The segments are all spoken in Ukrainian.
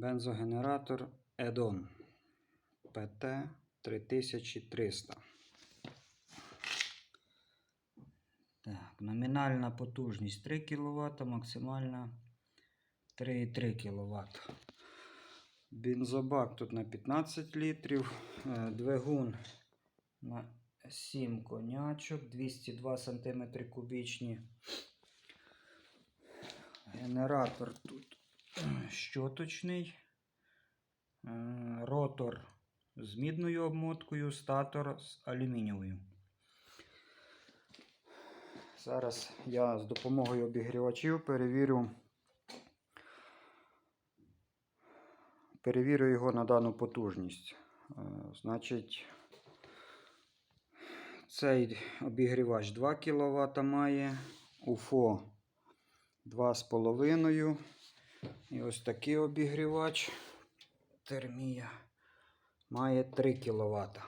Бензогенератор Edon ПТ 3300. Так, номінальна потужність 3 кВт, максимальна 3,3 кВт. Бензобак тут на 15 літрів, е, двигун на 7 конячок, 202 см кубічні. Генератор тут щоточний, е, ротор з мідною обмоткою, статор з алюмінієвою. Зараз я з допомогою обігрівачів перевірю, перевірю його на дану потужність. Е, Значить, цей обігрівач 2 кВт має, УФО 2,5. І ось такий обігрівач термія має 3 кВт.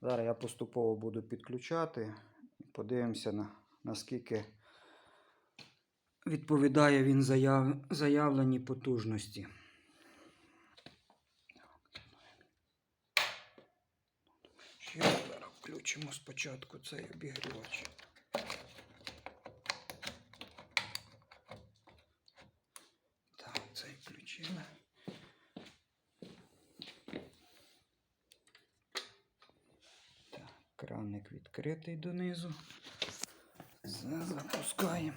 Зараз я поступово буду підключати. Подивимося, на, наскільки відповідає він заяв, заявленій потужності. Зараз включимо спочатку цей обігрівач. Так, і включили. Так, краник відкритий донизу. Запускаємо.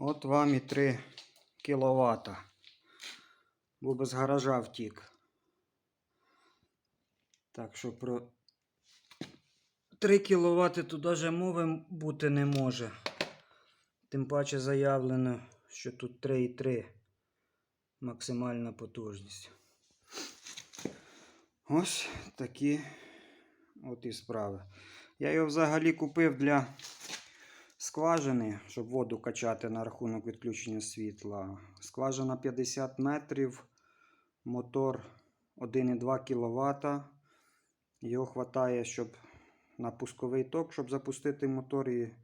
От вам і 3 кВт. Бо без гаража втік. Так що про 3 кВт тут навіть мови бути не може. Тим паче заявлено, що тут 3,3 максимальна потужність. Ось такі от і справи. Я його взагалі купив для скважини, щоб воду качати на рахунок відключення світла. Скважина 50 метрів, мотор 1,2 кВт. Його вистачає, щоб на пусковий ток, щоб запустити мотор і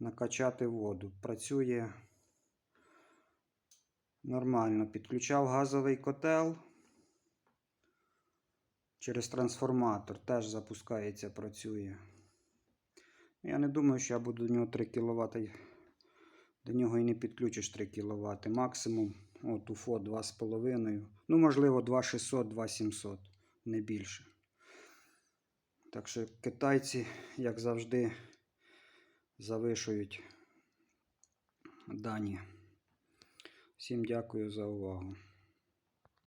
накачати воду. Працює нормально. Підключав газовий котел. Через трансформатор теж запускається, працює. Я не думаю, що я буду до нього 3 кВт До нього і не підключиш 3 кВт. Максимум от УФО 2,5. Ну, можливо, 2600, 2700, не більше. Так що китайці, як завжди, завишують дані. Всім дякую за увагу.